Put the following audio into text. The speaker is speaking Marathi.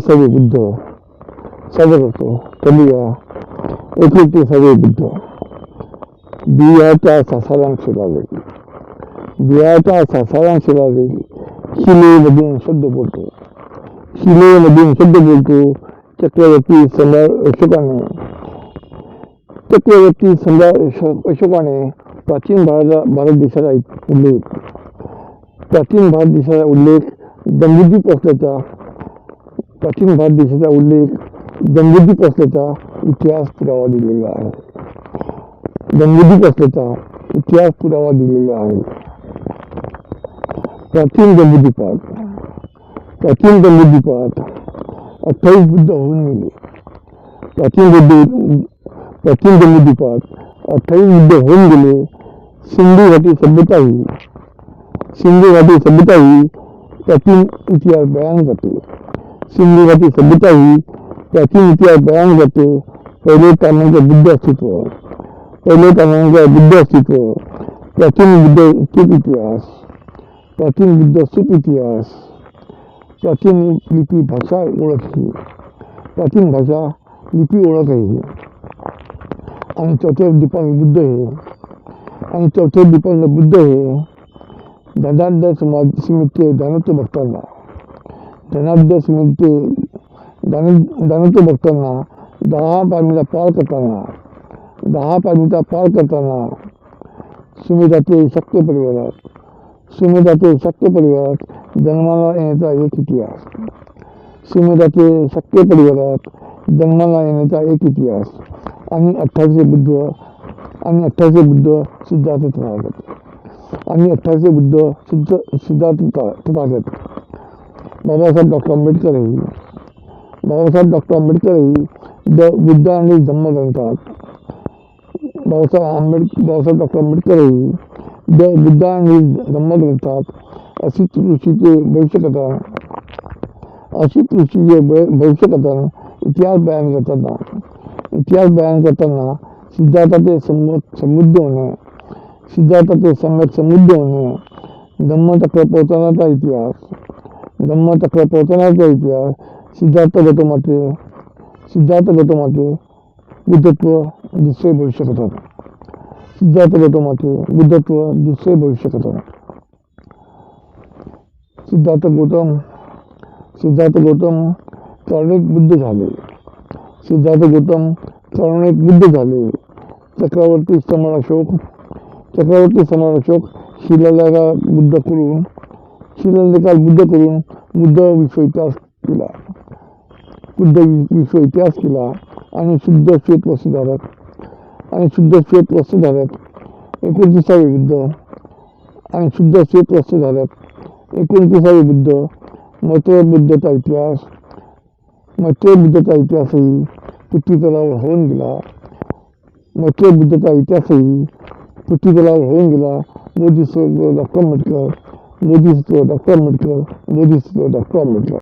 सवधो सवधा ससार चक्रवी समाड़ अशोक चक्रवी समाज अशोक प्राचीन भारत भारत देशाचा उल्लेख प्राचीन भारत देशाचा उल्लेख जंबुद्वीप असल्याचा प्राचीन भारत देशाचा उल्लेख जंबुद्वीप असल्याचा इतिहास पुरावा दिलेला आहे. जंबुद्वीप असल्याचा इतिहास पुरावा दिलेला आहे. प्राचीन जंबुद्वीपात प्राचीन जंबुद्वीपात अठ्ठावीस बुद्ध होऊन गेले. प्राचीन बुद्ध प्राचीन जंबुद्वीपात अठ्ठावीस बुद्ध होऊन गेले. सिंधू घाटी सभ्यता ही सिंधू घाटी सभ्यता ही प्राचीन इतिहास बयान करते सिंधू घाटी सभ्यता ही प्राचीन इतिहास बयान करते पहिले कारणांचे बुद्ध अस्तित्व पहिले कारणांचे बुद्ध अस्तित्व प्राचीन बुद्ध स्तूप इतिहास प्राचीन बुद्ध स्तूप इतिहास प्राचीन लिपी भाषा ओळख ही प्राचीन भाषा लिपी ओळख आहे ही आणि चौथ्या दीपाला बुद्ध हे आणि चौथ्या दीपाला बुद्ध हे धनाढ्य समाज स्मिते दानत्व भक्तांना धनाढ्य स्मिते दान दानत्व भक्तांना दहा पाणीचा पार करताना दहा पाणीचा पार करताना सुमिताचे शक्य परिवारात सुमिताचे शक्य परिवारात जन्माला येण्याचा एक इतिहास सुमिताचे शक्य परिवारात जन्माला येण्याचा एक इतिहास आणि अठ्ठावीसशे बुद्ध आणि अठ्ठावीसशे बुद्ध सिद्धार्थ तथागत आणि अठ्ठावीसशे बुद्ध, सिद्ध, सिद्धार्थ तथा- तथागत बाबासाहेब डॉक्टर आंबेडकरही बाबासाहेब डॉक्टर आंबेडकरही द बुद्ध आणि धम्म ग्रंथात। बाबासाहेब आंबेडकर बाबासाहेब डॉक्टर आंबेडकरही द बुद्ध आणि धम्म ग्रंथात। असित ऋषीचे भविष्यकथा असित ऋषीचे भविष्यकथन इतिहास बयान करताना इतिहास बयान करताना सिद्धार्थाचे सम समृद्ध होणे सिद्धार्थ संगत समुद्र ने धम्म चक्र पोचना इतिहास। धम्म चक्र पोचना इतिहास। सिद्धार्थ गटोमाते सिद्धार्थ गटोमाते बुद्धत्व दुसरे भविष्य कथा। सिद्धार्थ गटोमाते बुद्धत्व दुसरे भविष्य कथा। सिद्धार्थ गौतम। सिद्धार्थ गौतम कारणिक बुद्ध झाले। सिद्धार्थ गौतम कारणिक बुद्ध झाले। चक्रवर्ती स्तंभ अशोक चक्रवर्ती सम्राट शिलालेखा बुद्ध करून शिलालेखात बुद्ध करून बुद्ध विश्व इतिहास केला. बुद्ध विश्व इतिहास केला आणि शुद्ध श्वेत वस्तुधारक आणि शुद्ध श्वेत वस्तुधारक एकोणतीसावे बुद्ध आणि शुद्ध श्वेत वस्तुधारक एकोणतीसावे बुद्ध. मथुरा बुद्धाचा इतिहास मथुरा बुद्धाचा इतिहासही पृथ्वीतलावर होऊन गेला. मथुरा बुद्धाचा इतिहासही ಪೃಥ್ವಿಲಾಲ್ ಹೇಳಂಗಿಲ್ಲ ಮೋದಿಸೋ ಡಾಕ್ಟರ್ ಅಂಬೇಡ್ಕರ್ ಮೋದಿಸಿತು ಡಾಕ್ಟರ್ ಅಂಬೇಡ್ಕರ್ ಮೋದಿಸಿತು ಡಾಕ್ಟರ್ ಅಂಬೇಡ್ಕರ್